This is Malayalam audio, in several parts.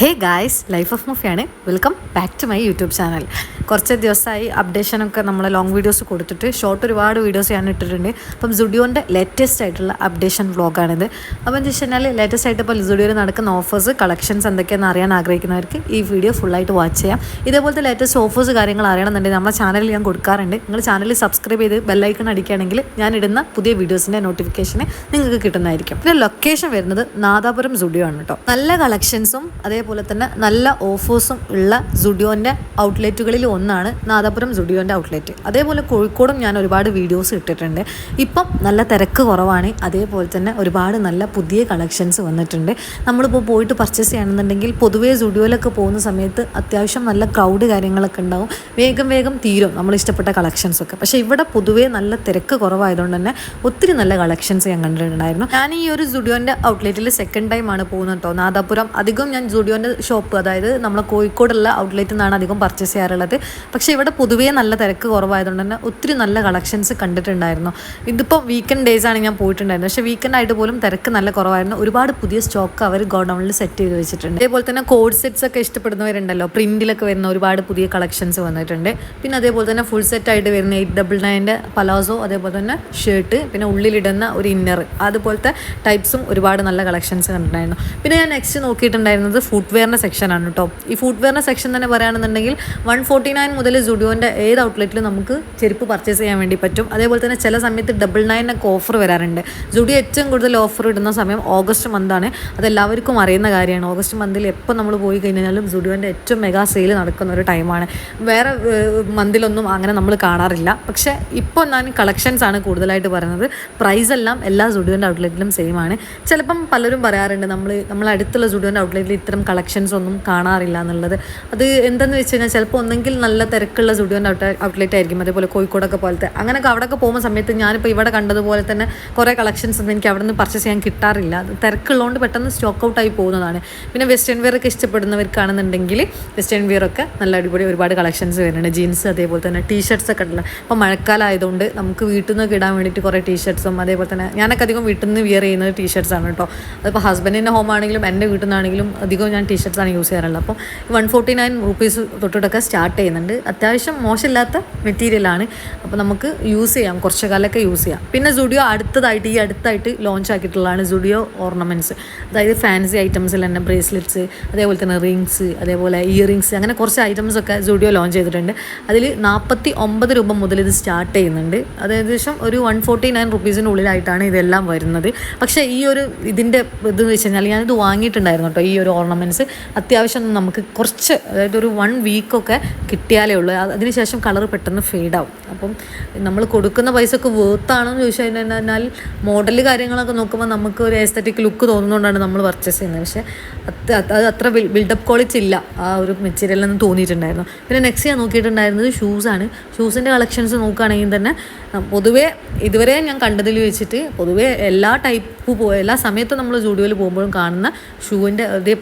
Hey guys life of മൂഫിയാണ് welcome back to my YouTube channel കുറച്ച് ദിവസമായി അപ്ഡേഷനൊക്കെ നമ്മൾ ലോങ് വീഡിയോസ് കൊടുത്തിട്ട് ഷോർട്ട് ഒരുപാട് വീഡിയോസ് ഞാൻ ഇട്ടിട്ടുണ്ട്. അപ്പം സുഡിയോന്റെ ലേറ്റസ്റ്റ് ആയിട്ടുള്ള അപ്ഡേഷൻ വ്ളോഗാണിത് അപ്പം എന്ന് വെച്ച് കഴിഞ്ഞാൽ ലേറ്റസ്റ്റ് ആയിട്ട് ഇപ്പോൾ സുഡിയോയിൽ നടക്കുന്ന ഓഫേഴ്സ് കളക്ഷൻസ് എന്തൊക്കെയാണെന്ന് അറിയാൻ ആഗ്രഹിക്കുന്നവർക്ക് ഈ വീഡിയോ ഫുള്ളായിട്ട് വാച്ച് ചെയ്യാം. ഇതേപോലത്തെ ലേറ്റസ്റ്റ് ഓഫേഴ്സ് കാര്യങ്ങൾ അറിയണമെന്നുണ്ടെങ്കിൽ നമ്മുടെ ചാനലിൽ ഞാൻ കൊടുക്കാറുണ്ട്. നിങ്ങൾ ചാനൽ സബ്സ്ക്രൈബ് ചെയ്ത് ബെല്ലൈക്കൺ അടിക്കുകയാണെങ്കിൽ ഞാൻ ഇടുന്ന പുതിയ വീഡിയോസിന്റെ നോട്ടിഫിക്കേഷന് നിങ്ങൾക്ക് കിട്ടുന്നതായിരിക്കും. പിന്നെ ലൊക്കേഷൻ വരുന്നത് നാദാപുരം സുഡിയോ ആണ് കേട്ടോ നല്ല കളക്ഷൻസും അതേപോലെ തന്നെ നല്ല ഓഫേഴ്സും ഉള്ള സുഡിയോന്റെ ഔട്ട്ലെറ്റുകളിൽ ഒന്നാണ് നാദാപുരം സുഡിയോന്റെ ഔട്ട്ലെറ്റ് അതേപോലെ കോഴിക്കോടും ഞാൻ ഒരുപാട് വീഡിയോസ് ഇട്ടിട്ടുണ്ട്. ഇപ്പം നല്ല തിരക്ക് കുറവാണ്. അതേപോലെ തന്നെ ഒരുപാട് നല്ല പുതിയ കളക്ഷൻസ് വന്നിട്ടുണ്ട്. നമ്മളിപ്പോൾ പോയിട്ട് പർച്ചേസ് ചെയ്യണമെന്നുണ്ടെങ്കിൽ പൊതുവേ സുഡിയോയിലൊക്കെ പോകുന്ന സമയത്ത് അത്യാവശ്യം നല്ല ക്രൗഡ് കാര്യങ്ങളൊക്കെ ഉണ്ടാവും. വേഗം വേഗം തീരും നമ്മൾ ഇഷ്ടപ്പെട്ട കളക്ഷൻസ് ഒക്കെ. പക്ഷേ ഇവിടെ പൊതുവേ നല്ല തിരക്ക് കുറവായതുകൊണ്ട് തന്നെ ഒത്തിരി നല്ല കളക്ഷൻസ് ഞാൻ കണ്ടിട്ടുണ്ടായിരുന്നു. ഞാൻ ഈ ഒരു സുഡിയോന്റെ ഔട്ട്ലെറ്റിൽ സെക്കൻഡ് ടൈമാണ് പോകുന്നത് കേട്ടോ നാദാപുരം. അധികം ഞാൻ സുഡിയോന്റെ ഷോപ്പ് അതായത് നമ്മളെ കോഴിക്കോടുള്ള ഔട്ട്ലെറ്റിൽ നിന്നാണ് അധികം പർച്ചേസ് ചെയ്യാറുള്ളത്. പക്ഷേ ഇവിടെ പൊതുവേ നല്ല തിരക്ക് കുറവായതുകൊണ്ട് തന്നെ ഒത്തിരി നല്ല കളക്ഷൻസ് കണ്ടിട്ടുണ്ടായിരുന്നു. ഇതിപ്പോൾ വീക്കെൻഡ് ഡേയ്സ് ആണ് ഞാൻ പോയിട്ടുണ്ടായിരുന്നത്. പക്ഷേ വീക്കെൻഡ് ആയിട്ട് പോലും തിരക്ക് നല്ല കുറവായിരുന്നു. ഒരുപാട് പുതിയ സ്റ്റോക്ക് അവർ ഗോഡൗണിൽ സെറ്റ് ചെയ്ത് വെച്ചിട്ടുണ്ട്. അതേപോലെ തന്നെ കോഡ് സെറ്റ്സ് ഒക്കെ ഇഷ്ടപ്പെടുന്നവരുണ്ടല്ലോ. പ്രിന്റിലൊക്കെ വരുന്ന ഒരുപാട് പുതിയ കളക്ഷൻസ് വന്നിട്ടുണ്ട്. പിന്നെ അതേപോലെ തന്നെ ഫുൾ സെറ്റ് ആയിട്ട് വരുന്ന എയ്റ്റ് ഡബിൾ നയന്റെ പലാസോ അതേപോലെ തന്നെ ഷർട്ട് പിന്നെ ഉള്ളിലിടുന്ന ഒരു ഇന്നർ അതുപോലത്തെ ടൈപ്സും ഒരുപാട് നല്ല കളക്ഷൻസ് കണ്ടിട്ടുണ്ടായിരുന്നു. പിന്നെ ഞാൻ നെക്സ്റ്റ് നോക്കിയിട്ടുണ്ടായിരുന്നത് ഫുട്വെയറിന്റെ സെക്ഷനാണ് കേട്ടോ ഈ ഫുട്വെയറിന്റെ സെക്ഷൻ തന്നെ പറയുകയാണെന്നുണ്ടെങ്കിൽ വൺ ഫോർട്ടി നയൻ മുതൽ ജുഡിയോന്റെ ഏത് ഔട്ട്ലെറ്റിലും നമുക്ക് ചെരുപ്പ് പർച്ചേസ് ചെയ്യാൻ വേണ്ടി പറ്റും. അതേപോലെ തന്നെ ചില സമയത്ത് ഡബിൾ നയനൊക്കെ ഓഫർ വരാറുണ്ട്. ജുഡിയോ ഏറ്റവും കൂടുതൽ ഓഫർ ഇടുന്ന സമയം ഓഗസ്റ്റ് മന്താണ് അതെല്ലാവർക്കും അറിയുന്ന കാര്യമാണ്. ഓഗസ്റ്റ് മന്തിൽ എപ്പോൾ നമ്മൾ പോയി കഴിഞ്ഞാലും ജുഡിയോന്റെ ഏറ്റവും മെഗാ സെയിൽ നടക്കുന്ന ഒരു ടൈമാണ് വേറെ മന്തിലൊന്നും അങ്ങനെ നമ്മൾ കാണാറില്ല. പക്ഷേ ഇപ്പോൾ ഞാൻ കളക്ഷൻസ് ആണ് കൂടുതലായിട്ട് പറയുന്നത്. പ്രൈസ് എല്ലാം എല്ലാ ജുഡിയോന്റെ ഔട്ട്ലെറ്റിലും സെയിം ആണ്. ചിലപ്പം പലരും പറയാറുണ്ട് നമ്മൾ അടുത്തുള്ള ജുഡിയോന്റെ ഔട്ട്ലെറ്റിൽ ഇത്തരം കളക്ഷൻസ് ഒന്നും കാണാറില്ല എന്നുള്ളത്. അത് എന്തെന്ന് വെച്ച് കഴിഞ്ഞാൽ ചിലപ്പോൾ ഒന്നെങ്കിൽ നല്ല തിരക്കുള്ള സ്റ്റുഡിയോന്റെ ഔട്ട് ഔട്ട്ലെറ്റ് ആയിരിക്കും. അതേപോലെ കോഴിക്കോടൊക്കെ പോലത്തെ. അങ്ങനെയൊക്കെ അവിടെയൊക്കെ പോകുന്ന സമയത്ത് ഞാനിപ്പോൾ ഇവിടെ കണ്ടതുപോലെ തന്നെ കുറേ കളക്ഷൻസ് ഒന്നും എനിക്ക് അവിടെ നിന്ന് പർച്ചേസ് ചെയ്യാൻ കിട്ടാറില്ല. തിരക്കുള്ളതുകൊണ്ട് പെട്ടെന്ന് സ്റ്റോക്ക് ഔട്ട് ആയി പോകുന്നതാണ്. പിന്നെ വെസ്റ്റേൺ വെയർ ഒക്കെ ഇഷ്ടപ്പെടുന്നവർക്കാണെന്നുണ്ടെങ്കിൽ വെസ്റ്റേൺ വെയർ ഒക്കെ നല്ല അടിപൊളി ഒരുപാട് കളക്ഷൻസ് വരുന്നുണ്ട്. ജീൻസ് അതേപോലെ തന്നെ ടീഷർട്സ് ഒക്കെ ഉണ്ടല്ലോ അപ്പോൾ മഴക്കാലം ആയതുകൊണ്ട് നമുക്ക് വീട്ടിൽ നിന്നൊക്കെ ഇടാൻ വേണ്ടിയിട്ട് കുറേ ടീഷർട്ട്സും അതേപോലെ തന്നെ ഞാനൊക്കെ അധികം വീട്ടിൽ നിന്ന് വിയർ ചെയ്യുന്നത് ടീഷർട്ട്സാണ് കേട്ടോ അതിപ്പോൾ ഹസ്ബൻഡിന്റെ ഹോം ആണെങ്കിലും എന്റെ വീട്ടിൽ നിന്നാണെങ്കിലും അധികം ഞാൻ ടീഷർട്സ് ആണ് യൂസ് ചെയ്യാറുള്ളത്. അപ്പോൾ വൺ ഫോർട്ടി നയൻ റുപ്പീസ് തൊട്ടിട്ടൊക്കെ സ്റ്റാർട്ട് ചെയ്യുന്നുണ്ട്. അത്യാവശ്യം മോശമില്ലാത്ത മെറ്റീരിയലാണ് അപ്പോൾ നമുക്ക് യൂസ് ചെയ്യാം. കുറച്ച് കാലമൊക്കെ യൂസ് ചെയ്യാം. പിന്നെ സുഡിയോ അടുത്തതായിട്ട് ഈ അടുത്തായിട്ട് ലോഞ്ച് ആക്കിയിട്ടുള്ളതാണ് സുഡിയോ ഓർണമെന്റ്സ് അതായത് ഫാൻസി ഐറ്റംസിൽ തന്നെ ബ്രേസ്ലെറ്റ്സ് അതേപോലെ തന്നെ റിങ്സ് അതേപോലെ ഇയറിങ്സ് അങ്ങനെ കുറച്ച് ഐറ്റംസ് ഒക്കെ സുഡിയോ ലോഞ്ച് ചെയ്തിട്ടുണ്ട്. അതിൽ നാൽപ്പത്തി ഒമ്പത് രൂപ മുതൽ ഇത് സ്റ്റാർട്ട് ചെയ്യുന്നുണ്ട്. അത് ഏകദേശം ഒരു വൺ ഫോർട്ടി നയൻ റുപ്പീസിന്റെ ഉള്ളിലായിട്ടാണ് ഇതെല്ലാം വരുന്നത്. പക്ഷേ ഈ ഒരു ഇതിന്റെ ഇത് വെച്ച് കഴിഞ്ഞാൽ ഞാനിത് വാങ്ങിയിട്ടുണ്ടായിരുന്നു കേട്ടോ ഈ ഒരു ഓർണമെന്റ്സ് അത്യാവശ്യം നമുക്ക് കുറച്ച് അതായത് ഒരു വൺ വീക്കൊക്കെ കിട്ടിയാലേ ഉള്ളൂ. അതിനുശേഷം കളർ പെട്ടെന്ന് ഫെയ്ഡാവും അപ്പം നമ്മൾ കൊടുക്കുന്ന പൈസക്ക് വേർത്താണെന്ന് ചോദിച്ചു കഴിഞ്ഞാൽ മോഡൽ കാര്യങ്ങളൊക്കെ നോക്കുമ്പോൾ നമുക്ക് ഒരു എസ്തറ്റിക് ലുക്ക് തോന്നുന്നതുകൊണ്ടാണ് നമ്മൾ പർച്ചേസ് ചെയ്യുന്നത്. പക്ഷേ അത് അത്ര ബിൽഡപ്പ് ക്വാളിറ്റി ഇല്ല. ആ ഒരു മെറ്റീരിയൽ എന്ന് തോന്നിയിട്ടുണ്ടായിരുന്നു. പിന്നെ നെക്സ്റ്റ് ഞാൻ നോക്കിയിട്ടുണ്ടായിരുന്നത് ഷൂസാണ് ഷൂസിന്റെ കളക്ഷൻസ് നോക്കുകയാണെങ്കിൽ തന്നെ പൊതുവേ ഇതുവരെ ഞാൻ കണ്ടതിൽ വെച്ചിട്ട് പൊതുവേ എല്ലാ ടൈപ്പ് എല്ലാ സമയത്തും നമ്മൾ ജൂഡിയോയിൽ പോകുമ്പോഴും കാണുന്ന ഷൂവിന്റെ അതേ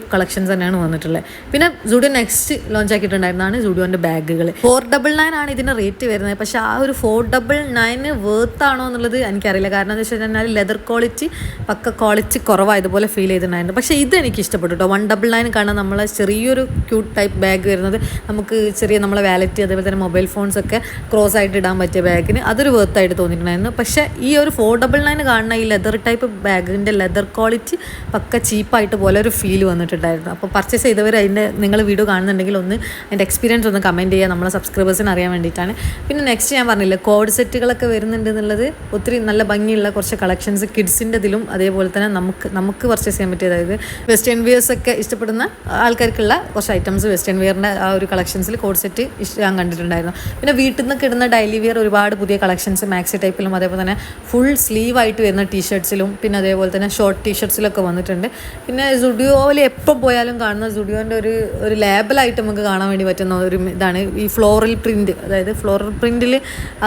കളക്ഷൻസ് തന്നെയാണ് വന്നിട്ടുള്ളത്. പിന്നെ ജൂഡിയോ നെക്സ്റ്റ് ലോഞ്ച് ആക്കിയിട്ടുണ്ടായിരുന്നതാണ് ജൂഡിയോന്റെ ബാഗുകൾ ഫോർ ഡബിൾ നയൻ ആണ് ഇതിന്റെ റേറ്റ് വരുന്നത്. പക്ഷേ ആ ഒരു ഫോർ ഡബിൾ നയന് വേർത്ത് ആണോ എന്നുള്ളത് എനിക്കറിയില്ല. കാരണം എന്താ വെച്ച് കഴിഞ്ഞാൽ ലെതർ ക്വാളിറ്റി പക്ക ക്വാളിറ്റി കുറവായതുപോലെ ഫീൽ ചെയ്തിട്ടുണ്ടായിരുന്നു പക്ഷേ ഇത് എനിക്ക് ഇഷ്ടപ്പെട്ടു കേട്ടോ വൺ ഡബിൾ നയൻ കാണാൻ നമ്മളെ ചെറിയൊരു ക്യൂട്ട് ടൈപ്പ് ബാഗ് വരുന്നത്. നമുക്ക് ചെറിയ നമ്മളെ വാലറ്റ് അതേപോലെ തന്നെ മൊബൈൽ ഫോൺസ് ഒക്കെ ക്രോസ് ആയിട്ട് ഇടാൻ പറ്റിയ ബാഗിന് അതൊരു വേർത്തായിട്ട് തോന്നിയിട്ടുണ്ടായിരുന്നു. പക്ഷേ ഈ ഒരു ഫോർ ഡബിൾ നയൻ കാണുന്ന ഈ ലെതർ ടൈപ്പ് ബാഗിന്റെ ലെതർ ക്വാളിറ്റി പക്ക ചീപ്പായിട്ട് പോലെ ഒരു ഫീൽ വന്നിട്ടുണ്ടായിരുന്നു. അപ്പോൾ പർച്ചേസ് ചെയ്തവർ അതിന്റെ നിങ്ങൾ വീഡിയോ കാണുന്നുണ്ടെങ്കിൽ ഒന്ന് അതിന്റെ എക്സ്പീരിയൻസ് ഒന്ന് കമന്റ് ചെയ്യുക. നമ്മളെ സബ്സ്ക്രൈബേഴ്സിന് അറിയാൻ വേണ്ടിയിട്ടാണ്. പിന്നെ നെക്സ്റ്റ് ഞാൻ പറഞ്ഞില്ല കോഡ് സെറ്റുകളൊക്കെ വരുന്നുണ്ട് എന്നുള്ളത് ഒത്തിരി നല്ല ഭംഗിയുള്ള കുറച്ച് കളക്ഷൻസ് കിഡ്സിന്റെ ഇതിലും അതേപോലെ തന്നെ നമുക്ക് നമുക്ക് പർച്ചേസ് ചെയ്യാൻ പറ്റിയ അതായത് വെസ്റ്റേൺ വിയേഴ്സ് ഒക്കെ ഇഷ്ടപ്പെടുന്ന ആൾക്കാർക്കുള്ള കുറച്ച് ഐറ്റംസ് വെസ്റ്റേൺ വിയറിന്റെ ആ ഒരു കളക്ഷൻസിൽ കോഡ് സെറ്റ് ഞാൻ കണ്ടിട്ടുണ്ടായിരുന്നു. പിന്നെ വീട്ടിൽ നിന്നൊക്കെ ഇടുന്ന ഡെയിലി വിയർ ഒരുപാട് പുതിയ കളക്ഷൻസ് മാക്സി ടൈപ്പിലും അതേപോലെ തന്നെ ഫുൾ സ്ലീവ് ആയിട്ട് വരുന്ന ടീഷർട്ട്സിലും പിന്നെ അതേപോലെ തന്നെ ഷോർട്ട് ടീഷർട്ട്സിലൊക്കെ വന്നിട്ടുണ്ട്. പിന്നെ സുഡിയോയിൽ എപ്പോൾ പോയാലും കാണുന്ന സുഡിയോന്റെ ഒരു ഒരു ലേബലായിട്ട് നമുക്ക് കാണാൻ വേണ്ടി പറ്റുന്ന ഒരു ഇതാണ് ഈ ഫ്ലോറൽ പ്രിന്റ് അതായത് ഫ്ലോറൽ പ്രിന്റിൽ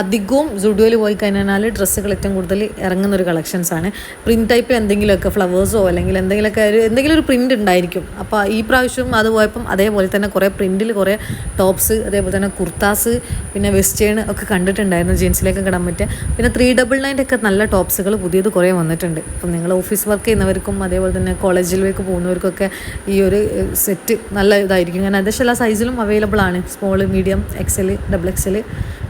അധികവും സുഡിയോയിൽ പോയി കഴിഞ്ഞാൽ ഡ്രസ്സുകൾ ഏറ്റവും കൂടുതൽ ഇറങ്ങുന്ന ഒരു കളക്ഷൻസ് ആണ്. പ്രിന്റ് ടൈപ്പിൽ എന്തെങ്കിലുമൊക്കെ ഫ്ലവേഴ്സോ അല്ലെങ്കിൽ എന്തെങ്കിലുമൊക്കെ ഒരു എന്തെങ്കിലും ഒരു പ്രിന്റ് ഉണ്ടായിരിക്കും. അപ്പോൾ ഈ പ്രാവശ്യം അത് പോയപ്പം അതേപോലെ തന്നെ കുറേ പ്രിന്റിൽ കുറേ ടോപ്സ് അതേപോലെ തന്നെ കുർത്താസ് പിന്നെ വെസ്റ്റേൺ ഒക്കെ കണ്ടിട്ടുണ്ടായിരുന്നു ജീൻസിലേക്ക് കിടാൻ പറ്റുക പിന്നെ ത്രീ ഡബിൾ നയന്റെ ഒക്കെ നല്ല ടോപ്സുകൾ പുതിയത് കുറേ വന്നിട്ടുണ്ട്. അപ്പം നിങ്ങൾ ഓഫീസ് വർക്ക് ചെയ്യുന്നവർക്കും അതേപോലെ തന്നെ കോളേജിലേക്ക് പോകുന്നവർക്കൊക്കെ ഈ ഈ ഒരു സെറ്റ് നല്ല ഇതായിരിക്കും. കാരണം ഏകദേശം എല്ലാ സൈസിലും അവൈലബിൾ ആണ്. Small medium XL double XL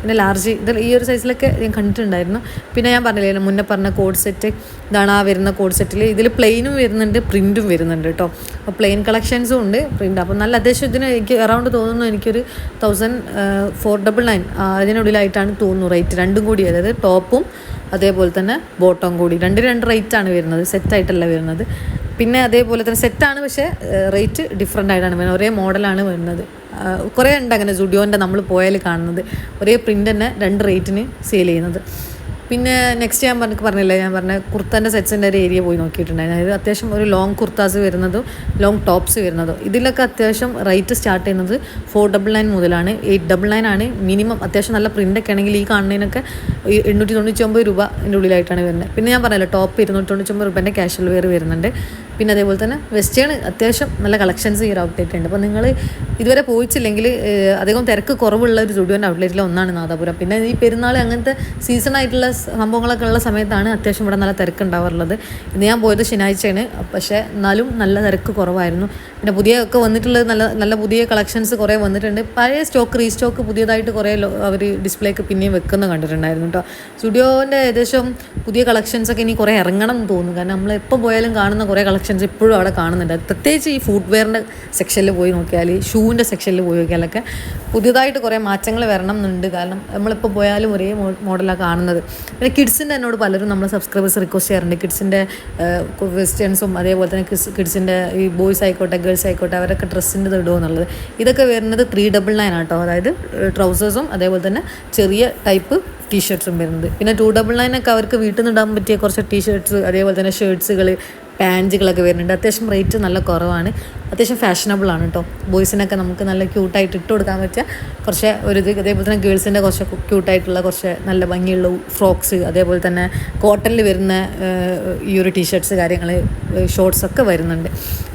പിന്നെ ലാർജ് ഇത് ഈ ഒരു സൈസിലൊക്കെ ഞാൻ കണ്ടിട്ടുണ്ടായിരുന്നു. പിന്നെ ഞാൻ പറഞ്ഞില്ലേ മുന്നേ പറഞ്ഞ കോഡ് സെറ്റ് ഇതാണ് ആ വരുന്ന കോഡ് സെറ്റിൽ ഇതിൽ പ്ലെയിനും വരുന്നുണ്ട് പ്രിന്റും വരുന്നുണ്ട് കേട്ടോ അപ്പോൾ പ്ലെയിൻ കളക്ഷൻസും ഉണ്ട് പ്രിന്റ് അപ്പോൾ നല്ല അത്യാവശ്യം ഇതിന് എനിക്ക് അറൗണ്ട് തോന്നുന്നു എനിക്കൊരു തൗസൻഡ് ഫോർ ഡബിൾ നയൻ അതിനുള്ളിലായിട്ടാണ് തോന്നുന്നു റേറ്റ് രണ്ടും കൂടി അതായത് ടോപ്പും അതേപോലെ തന്നെ ബോട്ടം കൂടി. രണ്ട് രണ്ട് റേറ്റ് ആണ് വരുന്നത്. സെറ്റായിട്ടല്ല വരുന്നത്. പിന്നെ അതേപോലെ തന്നെ സെറ്റാണ് പക്ഷേ റേറ്റ് ഡിഫറെന്റ് ആയിട്ടാണ് വരുന്നത്. ഒരേ മോഡലാണ് വരുന്നത്. കുറേ ഉണ്ട് അങ്ങനെ സുഡിയോന്റെ നമ്മൾ പോയാൽ കാണുന്നത്. ഒരേ പ്രിന്റ് തന്നെ രണ്ട് റേറ്റിന് സെയിൽ ചെയ്യുന്നത്. പിന്നെ നെക്സ്റ്റ് ഞാൻ പറഞ്ഞ പറഞ്ഞില്ല ഞാൻ പറഞ്ഞ കുർത്തന്റെ സെറ്റ്സിന്റെ ഒരു ഏരിയ പോയി നോക്കിയിട്ടുണ്ടായിരുന്നു. അതായത് അത്യാവശ്യം ഒരു ലോങ് കുർത്താസ് വരുന്നതും ലോങ് ടോപ്സ് വരുന്നതും. ഇതിലൊക്കെ അത്യാവശ്യം റേറ്റ് സ്റ്റാർട്ട് ചെയ്യുന്നത് ഫോർ ഡബിൾ നയൻ മുതലാണ്. എയ്റ്റ് ഡബിൾ നയൻ ആണ്. മിനിമം അത്യാവശ്യം നല്ല പ്രിന്റൊക്കെ ആണെങ്കിൽ ഈ കാണുന്നതിനൊക്കെ എണ്ണൂറ്റി തൊണ്ണൂറ്റി ഒമ്പത് രൂപ ഉള്ളിലായിട്ടാണ് വരുന്നത്. പിന്നെ ഞാൻ പറഞ്ഞല്ലോ ടോപ്പ് ഇരുന്നൂറ്റി തൊണ്ണൂറ്റി ഒമ്പത് രൂപേന്റെ ക്യാഷ്വൽ വെയർ വരുന്നുണ്ട്. പിന്നെ അതേപോലെ തന്നെ വെസ്റ്റേൺ അത്യാവശ്യം നല്ല കളക്ഷൻസ് ഈ ഒരു ഔട്ട്ലെറ്റ് ഉണ്ട്. അപ്പോൾ നിങ്ങൾ ഇതുവരെ പോയിച്ചില്ലെങ്കിൽ അധികം തിരക്ക് കുറവുള്ള ഒരു സ്റ്റുഡിയോന്റെ ഔട്ട്ലെറ്റിൽ ഒന്നാണ് നാദാപുരം. പിന്നെ ഈ പെരുന്നാൾ അങ്ങനത്തെ സീസൺ ആയിട്ടുള്ള സംഭവങ്ങളൊക്കെ ഉള്ള സമയത്താണ് അത്യാവശ്യം ഇവിടെ നല്ല തിരക്ക് ഉണ്ടാവാറുള്ളത്. ഇന്ന് ഞാൻ പോയത് ശനിയാഴ്ചയാണ്. പക്ഷേ എന്നാലും നല്ല തിരക്ക് കുറവായിരുന്നു. പിന്നെ പുതിയ ഒക്കെ വന്നിട്ടുള്ളത് നല്ല നല്ല പുതിയ കളക്ഷൻസ് കുറേ വന്നിട്ടുണ്ട്. പഴയ സ്റ്റോക്ക് റീസ്റ്റോക്ക് പുതിയതായിട്ട് കുറേ അവർ ഡിസ്പ്ലേക്ക് പിന്നെയും വെക്കുന്ന കണ്ടിട്ടുണ്ടായിരുന്നു കേട്ടോ സ്റ്റുഡിയോന്റെ ഏകദേശം പുതിയ കളക്ഷൻസൊക്കെ ഇനി കുറേ ഇറങ്ങണം എന്ന് തോന്നുന്നു. കാരണം നമ്മൾ എപ്പോൾ പോയാലും കാണുന്ന കുറേ കളക്ഷൻസ് ഇപ്പോഴും അവിടെ കാണുന്നുണ്ട്. പ്രത്യേകിച്ച് ഈ ഫുഡ് വെയറിന്റെ സെക്ഷനിൽ പോയി നോക്കിയാൽ ഷൂവിന്റെ സെക്ഷനിൽ പോയി നോക്കിയാലൊക്കെ പുതിയതായിട്ട് കുറേ മാറ്റങ്ങൾ വരണം എന്നുണ്ട് കാരണം നമ്മളിപ്പോൾ പോയാലും ഒരേ മോഡലാണ് കാണുന്നത്. പിന്നെ കിഡ്സിന്റെ എന്നോട് പലരും നമ്മൾ സബ്സ്ക്രൈബേഴ്സ് റിക്വസ്റ്റ് ചെയ്യാറുണ്ട്. കിഡ്സിന്റെ ക്വസ്റ്റ്യൻസും അതേപോലെ തന്നെ കിഡ്സ് കിഡ്സിന്റെ ഈ ബോയ്സ് ആയിക്കോട്ടെ ഗേൾസ് ആയിക്കോട്ടെ അവരൊക്കെ ഡ്രസ്സിന്റെ ഇടുമോ എന്നുള്ളത്. ഇതൊക്കെ വരുന്നത് ത്രീ ഡബിൾ നയൻ ആട്ടോ. അതായത് ട്രൗസേഴ്സും അതേപോലെ തന്നെ ചെറിയ ടൈപ്പ് ടീഷർട്ട്സും വരുന്നത്. പിന്നെ ടു ഡബിൾ നയനൊക്കെ അവർക്ക് വീട്ടിൽ നിന്ന് ഇടാൻ പറ്റിയ കുറച്ച് ടീഷർട്ട്സ് അതേപോലെ തന്നെ ഷർട്ട്സുകൾ പാന്റുകളൊക്കെ വരുന്നുണ്ട്. അത്യാവശ്യം റേറ്റ് നല്ല കുറവാണ്. അത്യാവശ്യം ഫാഷനബിൾ ആണ് കേട്ടോ ബോയ്സിനൊക്കെ നമുക്ക് നല്ല ക്യൂട്ടായിട്ട് ഇട്ട് കൊടുക്കാൻ പറ്റുക കുറച്ച് ഒരു അതേപോലെ തന്നെ ഗേൾസിന്റെ കുറച്ച് ക്യൂട്ടായിട്ടുള്ള കുറച്ച് നല്ല ഭംഗിയുള്ള ഫ്രോക്സ് അതേപോലെ തന്നെ കോട്ടണിൽ വരുന്ന ഈ ഒരു ടീഷർട്ട്സ് കാര്യങ്ങൾ ഷോർട്സ് ഒക്കെ വരുന്നുണ്ട്.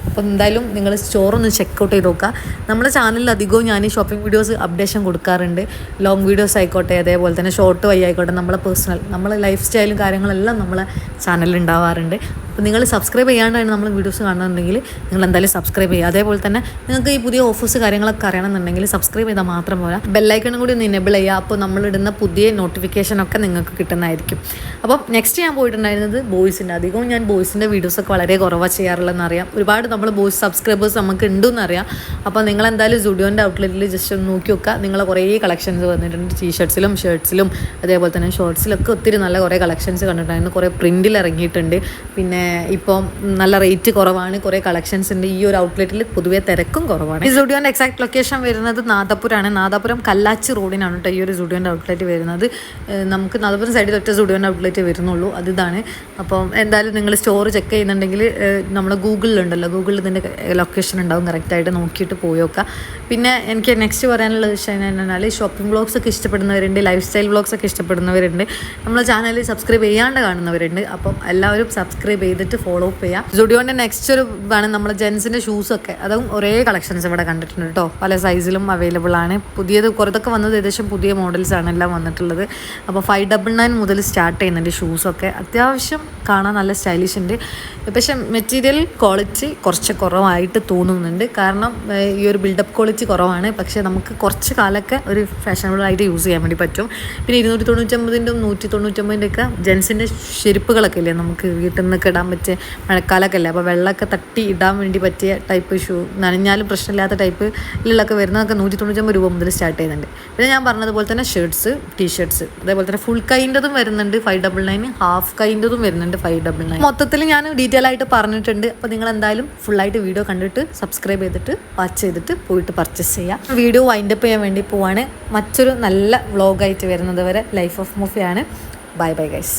അപ്പോൾ എന്തായാലും നിങ്ങൾ സ്റ്റോറൊന്ന് ചെക്കൗട്ട് ചെയ്ത് നോക്കുക. നമ്മുടെ ചാനലിൽ അധികവും ഞാൻ ഷോപ്പിംഗ് വീഡിയോസ് അപ്ഡേഷൻ കൊടുക്കാറുണ്ട്. ലോങ് വീഡിയോസ് ആയിക്കോട്ടെ അതേപോലെ തന്നെ ഷോർട്ട് വൈ ആയിക്കോട്ടെ നമ്മളെ പേഴ്സണൽ നമ്മളെ ലൈഫ് സ്റ്റൈലും കാര്യങ്ങളെല്ലാം നമ്മളെ ചാനലിൽ ഉണ്ടാവാറുണ്ട്. അപ്പോൾ നിങ്ങൾ സബ്സ്ക്രൈബ് ചെയ്യാണ്ടാണ് നമ്മൾ വീഡിയോസ് കാണുന്നുണ്ടെങ്കിൽ നിങ്ങൾ എന്തായാലും സബ്സ്ക്രൈബ് ചെയ്യുക. അതേപോലെ തന്നെ നിങ്ങൾക്ക് ഈ പുതിയ ഓഫേഴ്സ് കാര്യങ്ങളൊക്കെ അറിയണമെന്നുണ്ടെങ്കിൽ സബ്സ്ക്രൈബ് ചെയ്താൽ മാത്രം പോരാ. ബെല്ലൈക്കണും കൂടി ഒന്ന് ഇനേബിൾ ചെയ്യുക. അപ്പോൾ നമ്മളിടുന്ന പുതിയ നോട്ടിഫിക്കേഷനൊക്കെ നിങ്ങൾക്ക് കിട്ടുന്നതായിരിക്കും. അപ്പോൾ നെക്സ്റ്റ് ഞാൻ പോയിട്ടുണ്ടായിരുന്നത് ബോയ്സിന്റെ അധികവും ഞാൻ ബോയ്സിന്റെ വീഡിയോസൊക്കെ വളരെ കുറവാണ് ചെയ്യാറുള്ളതെന്ന് അറിയാം. ഒരുപാട് നമ്മൾ ബോയ്സ് സബ്സ്ക്രൈബേഴ്സ് നമുക്ക് ഉണ്ടെന്ന് അറിയാം അപ്പോൾ നിങ്ങൾ എന്തായാലും സ്റ്റുഡിയോന്റെ ഔട്ട്ലെറ്റിൽ ജസ്റ്റ് ഒന്ന് നോക്കി നോക്കുക നിങ്ങൾ കുറേ കളക്ഷൻസ് വന്നിട്ടുണ്ട്. ടീഷർട്ട്സിലും ഷർട്ട്സിലും അതേപോലെ തന്നെ ഷോർട്സിലൊക്കെ ഒത്തിരി നല്ല കുറേ കളക്ഷൻസ് കണ്ടിട്ടുണ്ടായിരുന്നു. കുറേ പ്രിന്റിൽ ഇറങ്ങിയിട്ടുണ്ട്. പിന്നെ ഇപ്പോൾ നല്ല റേറ്റ് കുറവാണ്. കുറേ കളക്ഷൻസ് ഉണ്ട്. ഈ ഒരു ഔട്ട്ലെറ്റിൽ പൊതുവേ തിരക്കും കുറവാണ്. ഈ സുഡിയോന്റെ എക്സാക്ട് ലൊക്കേഷൻ വരുന്നത് നാദാപുരമാണ് നാദാപുരം കല്ലാച്ചി റോഡിനാണ് കേട്ടോ ഈ ഒരു സുഡിയോന്റെ ഔട്ട്ലെറ്റ് വരുന്നത്. നമുക്ക് നാദാപുരം സൈഡിൽ ഒറ്റ സുഡിയോന്റെ ഔട്ട്ലെറ്റ് വരുന്നുള്ളൂ. അതിതാണ് അപ്പം എന്തായാലും നിങ്ങൾ സ്റ്റോർ ചെക്ക് ചെയ്യുന്നുണ്ടെങ്കിൽ നമ്മുടെ ഗൂഗിളിലുണ്ടല്ലോ ഗൂഗിളിൽ ഇതിന്റെ ലൊക്കേഷൻ ഉണ്ടാവും കറക്റ്റായിട്ട് നോക്കിയിട്ട് പോയി നോക്കുക പിന്നെ എനിക്ക് നെക്സ്റ്റ് പറയാനുള്ള വിഷയം എന്നാൽ ഷോപ്പിംഗ് വ്ളോഗ്സ് ഒക്കെ ഇഷ്ടപ്പെടുന്നവരുണ്ട് ലൈഫ് സ്റ്റൈൽ വ്ളോഗ്സ് ഒക്കെ ഇഷ്ടപ്പെടുന്നവരുണ്ട്. നമ്മളെ ചാനൽ സബ്സ്ക്രൈബ് ചെയ്യാണ്ട് കാണുന്നവരുണ്ട്. അപ്പം എല്ലാവരും സബ്സ്ക്രൈബ് ചെയ്തിട്ട് ഫോളോ അപ്പ് ചെയ്യാം. സ്റ്റുഡിയോന്റെ നെക്സ്റ്റ് ഒരു ഇതാണ് നമ്മളെ ജെൻസിന്റെ ഷൂസൊക്കെ അതും ഒരേ കളക്ഷൻസ് ഇവിടെ കണ്ടിട്ടുണ്ട് കേട്ടോ പല സൈസിലും അവൈലബിൾ ആണ്. പുതിയത് കുറതൊക്കെ വന്നത് ഏകദേശം പുതിയ മോഡൽസ് ആണ് എല്ലാം വന്നിട്ടുള്ളത്. അപ്പോൾ ഫൈവ് ഡബിൾ നയൻ മുതൽ സ്റ്റാർട്ട് ചെയ്യുന്നുണ്ട് ഷൂസൊക്കെ അത്യാവശ്യം കാണാൻ നല്ല സ്റ്റൈലിഷ് ഉണ്ട്. പക്ഷേ മെറ്റീരിയൽ ക്വാളിറ്റി കുറച്ച് കുറവായിട്ട് തോന്നുന്നുണ്ട്. കാരണം ഈ ഒരു ബിൽഡപ്പ് ക്വാളിറ്റി കുറവാണ്. പക്ഷേ നമുക്ക് കുറച്ച് കാലമൊക്കെ ഒരു ഫാഷനബിൾ ആയിട്ട് യൂസ് ചെയ്യാൻ വേണ്ടി പറ്റും. പിന്നെ ഇരുന്നൂറ്റി തൊണ്ണൂറ്റമ്പതിന്റെ നൂറ്റി തൊണ്ണൂറ്റൊമ്പതിന്റെ ഒക്കെ ജെൻസിന്റെ ചെരുപ്പുകളൊക്കെ ഇല്ലേ? നമുക്ക് വീട്ടിൽ നിന്നൊക്കെ ഇടാൻ പറ്റിയ മഴക്കാലമൊക്കെ അല്ലേ അപ്പോൾ വെള്ളമൊക്കെ തട്ടി ഇടാൻ വേണ്ടി പറ്റിയ ടൈപ്പ് ഷൂ നനഞ്ഞാലും പ്രശ്നമില്ലാത്ത ടൈപ്പ് ഇതിലൊക്കെ വരുന്നതൊക്കെ നൂറ്റി തൊണ്ണൂറ്റൊമ്പത് രൂപ മുതൽ സ്റ്റാർട്ട് ചെയ്യുന്നുണ്ട്. പിന്നെ ഞാൻ പറഞ്ഞതുപോലെ തന്നെ ഷർട്ട്സ് ടീ ഷർട്ട്സ് അതേപോലെ തന്നെ ഫുൾ കൈന്റെതും വരുന്നുണ്ട് ഫൈവ് ഡബിൾ നയൻ ഹാഫ് കൈന്റെതും വരുന്നുണ്ട് ഫൈവ് ഡബിൾ നയൻ മൊത്തത്തിൽ ഞാൻ ഡീറ്റെയിൽ ആയിട്ട് പറഞ്ഞിട്ടുണ്ട്. അപ്പോൾ നിങ്ങൾ എന്തായാലും ഫുള്ളായിട്ട് വീഡിയോ കണ്ടിട്ട് സബ്സ്ക്രൈബ് ചെയ്തിട്ട് വാച്ച് ചെയ്തിട്ട് പോയിട്ട് പർച്ചേസ് ചെയ്യാം. വീഡിയോ വൈൻഡപ്പ് ചെയ്യാൻ വേണ്ടി പോവാണ്. മറ്റൊരു നല്ല വ്ളോഗായിട്ട് വരുന്നത് വരെ ലൈഫ് ഓഫ് മൂഫിയാണ് ബൈ ബൈ ഗൈസ്